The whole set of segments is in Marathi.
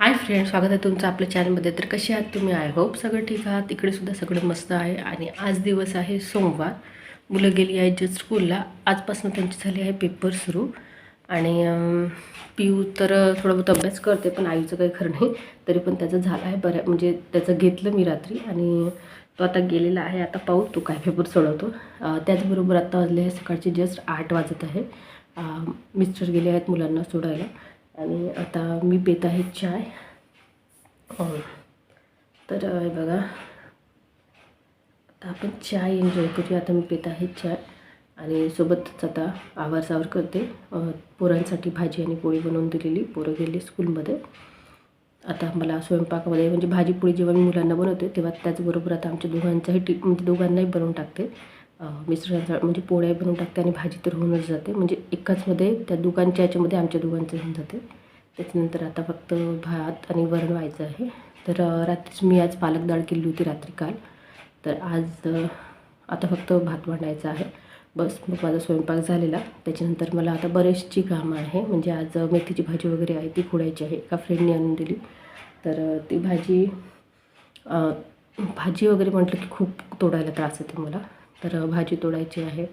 हाय फ्रेंड स्वागत आहे तुमचं आपल्या चॅनलमध्ये तर कसे आहात तुम्ही? आय होप सगळं ठीक आहात. इकडे सुद्धा सगळं मस्त आहे. आणि आज दिवस आहे सोमवार. मुलं गेली आहेत जस्ट स्कूलला आजपासून त्यांची झाली आहे पेपर सुरू. आणि अं, पिऊ तर थोडा बहुत अभ्यास करते पण आईचं काही खरं नाही. तरी पण त्याचं झालं आहे. बऱ्या म्हणजे त्याचं घेतलं मी रात्री. आणि तो आता गेलेला आहे. आता पाहू तो काय पेपर सोडवतो. त्याचबरोबर आता वाजले आहे सकाळचे जस्ट आठ वाजत आहे. मिस्टर गेले आहेत मुलांना सोडायला. आणि आता मी पित आहे चाय. तर हे बघा. आता आपण चाय एन्जॉय करूया. आता मी पित आहे चाय. आणि सोबतच आता आवारसावर करते. पोरांसाठी भाजी आणि पोळी बनवून दिलेली. पोरं गेली स्कूलमध्ये. आता मला स्वयंपाकामध्ये म्हणजे भाजी पोळी जेव्हा मी मुलांना बनवते तेव्हा त्याचबरोबर आता आमच्या दोघांच्याही टी म्हणजे दोघांनाही बनवून टाकते. मिसळ म्हणजे पोळ्या बनवून टाकते आणि भाजी तर होऊनच जाते. म्हणजे एकाचमध्ये त्या दोघांच्या याच्यामध्ये आमच्या दोघांचं होऊन जाते. त्याच्यानंतर आता फक्त भात आणि वरण व्हायचं आहे. तर रात्रीच मी आज पालक डाळ केली होती रात्री काल. तर आज आता फक्त भात वाढायचा आहे. बस मग माझा स्वयंपाक झालेला. त्याच्यानंतर मला आता बरेचशी कामं आहे. म्हणजे आज मेथीची भाजी वगैरे आहे ती खोडायची आहे. एका फ्रेंडने आणून दिली. तर ती भाजी भाजी वगैरे म्हटलं की खूप तोडायला त्रास होते मला. तर भाजी तोडायची आहे.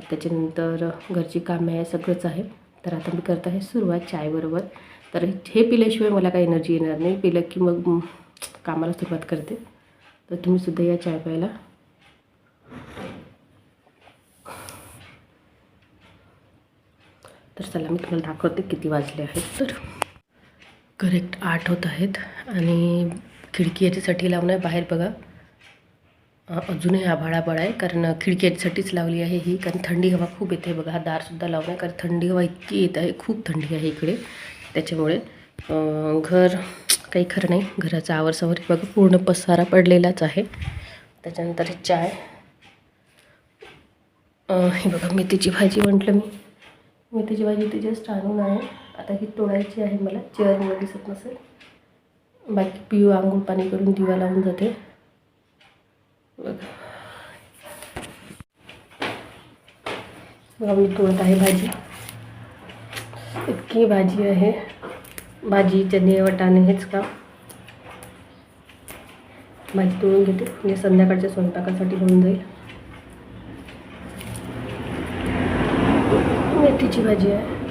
त्याच्यानंतर घरची कामे आहे सगळंच आहे. तर आता मी करत आहे सुरुवात चायबरोबर. तर हे पिल्याशिवाय मला काही एनर्जी येणार नाही. पिलं की मग कामाला सुरुवात करते. तर तुम्हीसुद्धा या चाय प्यायला. तर चला मी तुम्हाला दाखवते किती वाजले आहेत तर. करेक्ट आठ होत आहेत आणि खिडकी याच्यासाठी लावणं आहे बाहेर बघा. अजूनही आभाळ आहे. कारण खिडकी लावली आहे ही. कारण थंडी हवा खूप येते बघा. हा दारसुद्धा लावून कारण थंडी हवा इतकी येत आहे. खूप थंडी आहे इकडे. त्याच्यामुळे घर काही खरं नाही. घराचा आवरसावर बघा. पूर्ण पसारा पडलेलाच आहे. त्याच्यानंतर चाय. हे बघा. मेथीची भाजी म्हटलं मी. मेथीची भाजी ते जस्ट आणून आहे. आता ही तोडायची आहे मला. चेअरमुळे दिसत नसेल. बाकी पिऊ आंघोळ पाणी करून दिवा लावून जाते. बघा मी तोडत आहे भाजी. इतकी भाजी आहे. भाजी चणे वटाणे हेच का भाजी तोडून घेते. म्हणजे संध्याकाळच्या स्वयंपाकासाठी होऊन जाईल. मेथीची भाजी आहे.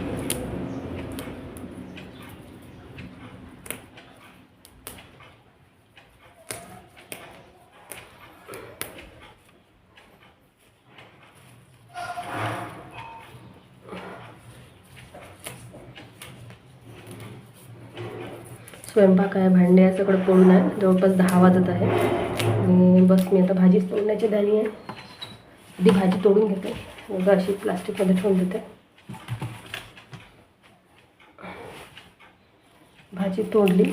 स्वयंपाक आहे भांडे आहे सगळं पडून आहे. जवळपास दहा वाजत आहे. आणि बस मी आता भाजीच तोडण्याची दाणी आहे. आधी भाजी तोडून घेते. मग अशी प्लास्टिकमध्ये ठेवून देते. भाजी तोडली.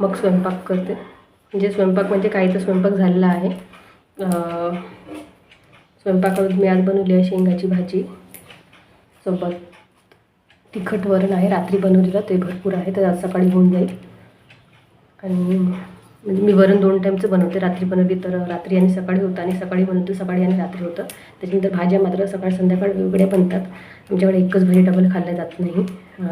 मग स्वयंपाक करते. म्हणजे स्वयंपाक म्हणजे काहीचा स्वयंपाक झालेला आहे. अं, स्वयंपाकामध्ये मी आज बनवली आहे शेंगाची भाजी. सोबत तिखट वरण आहे रात्री बनवलेलं ते भरपूर आहे तर आज सकाळी होऊन जाईल. आणि म्हणजे मी वरण दोन टाईमचं बनवते रात्री बनवली तर रात्री आणि सकाळी होतं आणि सकाळी बनवते सकाळी आणि रात्री होतं. त्याच्यानंतर भाज्या मात्र सकाळ संध्याकाळ वेगवेगळ्या बनतात. आमच्याकडे एकच व्हेजिटेबल डबल खाल्ल्या जात नाही.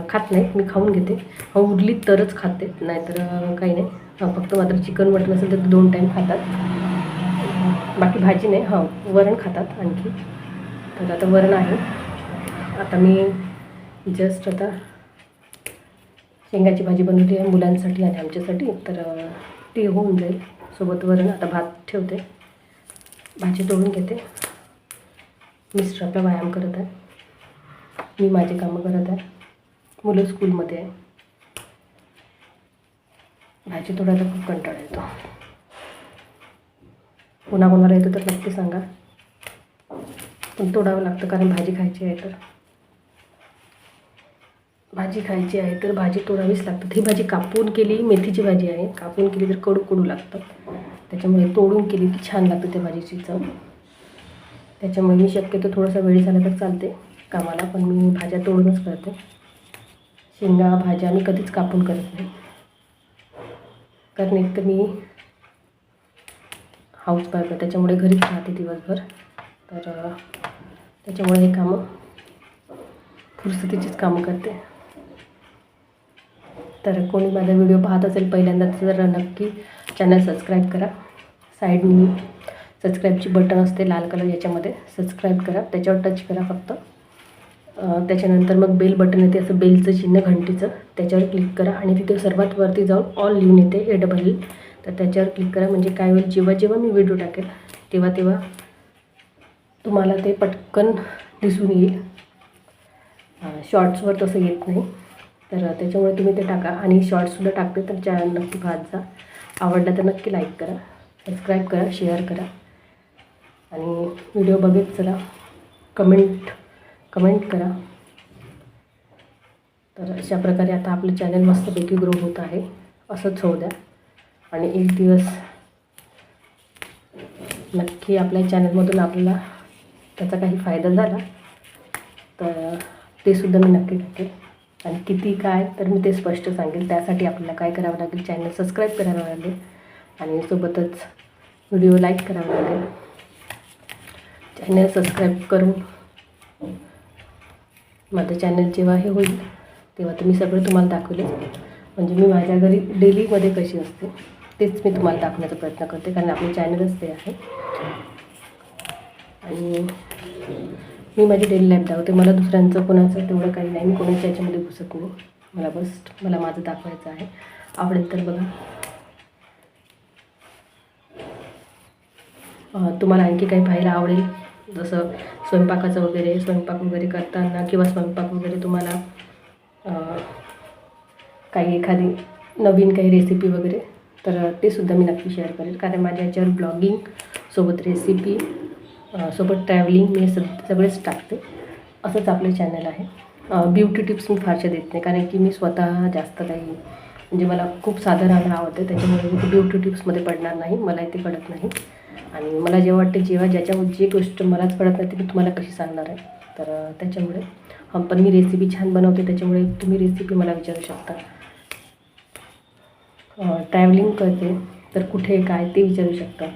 खात नाही मी खाऊन घेते. हा उरली तरच खाते नाहीतर काही नाही. फक्त मात्र चिकन मटण असेल तर दोन टाईम खातात. बाकी भाजी नाही हां वरण खातात आणखी. तर आता वरण आहे. आता मी जस्ट आता शेंगाची भाजी बनवली आहे मुलांसाठी आणि आमच्यासाठी. तर ती ते होऊन जाईल. सोबत वरण आता भात ठेवते. भाजी तोडून घेते. मिस्टर आपला व्यायाम करत आहे. मी माझे कामं करत आहे. मुलं स्कूलमध्ये आहे. भाजी तोडायला खूप कंटाळा येतो. कोणा कोणाला येतो तर नक्की सांगा. पण तोडावं लागतं कारण भाजी खायची आहे तर. भाजी खायची आहे तर भाजी तोडावीच लागतात. ही भाजी कापून केली मेथीची भाजी आहे. कापून केली तर कडू कडू लागतं. त्याच्यामुळे तोडून केली की छान लागतं त्या भाजीची चव. त्याच्यामुळे मी शक्यतो थोडासा वेळ झाला तर चालते कामाला पण मी भाज्या तोडूनच करते. शेंगा भाज्या मी कधीच कापून करत नाही. कारण एक तर मी हाऊस वाईफ आहे त्याच्यामुळे घरीच राहते दिवसभर. तर त्याच्यामुळे हे कामं फुरसतीचीच कामं करते. तर कोणी माझा व्हिडिओ पाहत असेल पहिल्यांदा तर नक्की चॅनल सबस्क्राईब करा. साईडनी सबस्क्राईबची बटन असते लाल कलर याच्यामध्ये सबस्क्राईब करा. त्याच्यावर टच करा फक्त. त्याच्यानंतर मग बेल बटन येते असं बेलचं चिन्ह घंटीचं. त्याच्यावर क्लिक करा आणि तिथे सर्वात वरती जाऊन ऑल लिहून येते ए डबल एल तर त्याच्यावर क्लिक करा. म्हणजे काय होईल जेव्हा जेव्हा मी व्हिडिओ टाकेल तेव्हा तेव्हा तुम्हाला ते पटकन दिसून येईल. शॉर्ट्सवर तसं येत नाही. तर त्याच्यामुळे तुम्ही ते टाका. आणि शॉर्ट्ससुद्धा टाकते तर चॅनल नक्की पाहत जा. आवडला तर नक्की लाईक करा सबस्क्राईब करा शेअर करा. आणि व्हिडिओ बघत चला. कमेंट कमेंट करा. तर अशा प्रकारे आता आपलं चॅनल मस्तपैकी ग्रो होत आहे. असंच होऊ द्या. आणि एक दिवस नक्की आपल्या चॅनलमधून आपल्याला त्याचा काही फायदा झाला तर ते सुद्धा मी नक्की टाकेल आणि किती काय तर मी ते स्पष्ट सांगेल. त्यासाठी आपल्याला काय करावं लागेल? चॅनल सबस्क्राईब करावं लागेल. आणि सोबतच व्हिडिओ लाईक करावा लागेल. चॅनल सबस्क्राईब करून माझं चॅनल जेव्हा हे होईल तेव्हा तर मी सगळं तुम्हाला दाखवले. म्हणजे मी माझ्या घरी डेलीमध्ये कशी असते तेच मी तुम्हाला दाखवण्याचा प्रयत्न करते कारण आपलं चॅनलच ते आहे. आणि मी माझी डेली लाईफ दाखवते. मला दुसऱ्यांचं कोणाचं तेवढं काही नाही. मी कोणाच्या याच्यामध्ये घुसत नाही. मला बस मला माझं दाखवायचं आहे. आवडेल तर बघा. तुम्हाला आणखी काही पाहायला आवडेल? जसं स्वयंपाकाचं वगैरे स्वयंपाक वगैरे करताना किंवा स्वयंपाक वगैरे तुम्हाला काही एखादी नवीन काही रेसिपी वगैरे तर ते सुद्धा मी नक्की शेअर करेल. कारण माझ्या याच्यावर ब्लॉगिंग सोबत रेसिपी सोबत ट्रॅव्हलिंग मी सग सगळेच टाकते. असंच आपलं चॅनल आहे. ब्युटी टिप्स मी फारशा देत नाही. कारण की मी स्वतः जास्त काही म्हणजे मला खूप साधं राहणं आवडतं. त्याच्यामुळे मी ब्युटी टिप्समध्ये पडणार नाही. मला ते कळत नाही. आणि मला जेव्हा वाटते जेव्हा ज्याच्या जी गोष्ट मलाच कळत नाही ती मी तुम्हाला कशी सांगणार आहे? तर त्याच्यामुळे पण मी रेसिपी छान बनवते. त्याच्यामुळे तुम्ही रेसिपी मला विचारू शकता. ट्रॅव्हलिंग करते. तर कुठे काय ते विचारू शकता.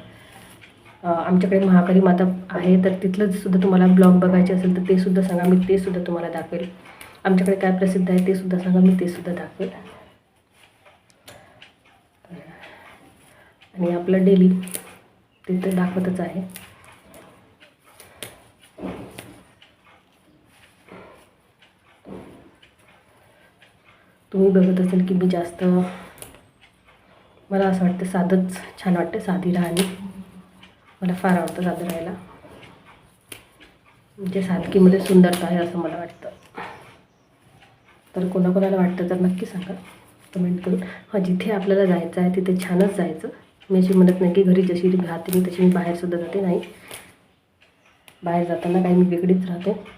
आमच्याकडे महाकाली माता आहे तर तिथलं सुद्धा तुम्हाला ब्लॉग बघायचे असेल तर ते सुद्धा सांगा मी ते सुद्धा तुम्हाला दाखवेल. आमच्याकडे काय प्रसिद्ध आहे ते सुद्धा सांगा मी ते सुद्धा दाखवेल. आणि आपलं डेली ते तर दाखवतच आहे. तुम्ही बघत असेल की मी जास्त मला असं वाटतं साधंच छान वाटतं साधी राहणी. मला फार आवडतं साधं राहायला म्हणजे सादगीमध्ये सुंदरता आहे असं मला वाटतं. तर कोणाकोणाला वाटतं तर नक्की सांगा. कमेंट करून. हां जिथे आपल्याला जायचं आहे तिथे छानच जायचं. मी अशी म्हणत नाही की घरी जशी राहते मी तशी मी बाहेरसुद्धा जाते नाही. बाहेर जाताना काही मी वेगळीच राहते.